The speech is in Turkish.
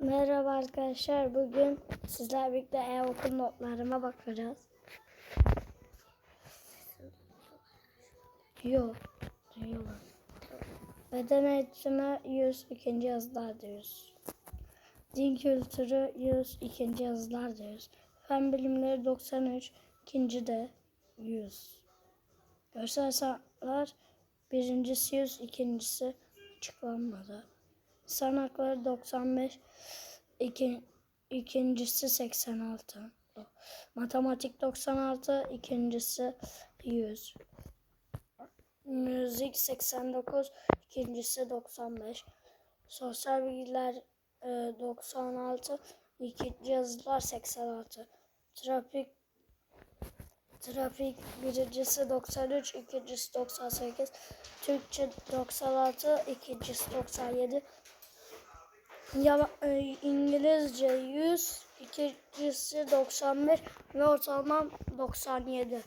Merhaba arkadaşlar. Bugün sizlerle birlikte e-okul notlarıma bakacağız. Yok. Duyuyorlar. Beden eğitimi 100, ikinci yazılar diyoruz. Din kültürü 100, ikinci yazılar diyoruz. Fen bilimleri 93, ikinci de 100. Görsel sanatlar birincisi 100, ikincisi açıklanmadı. İnsan hakları 95, iki, ikincisi 86. Matematik 96, ikincisi 100. Müzik 89, ikincisi 95. Sosyal bilgiler e, 96, ikinci yazılar 86. Trafik Trafik birincisi 93, ikincisi 98. Türkçe 96, ikincisi 97. Ya, e, İngilizce 100, ikincisi 91 ve ortalamam 97.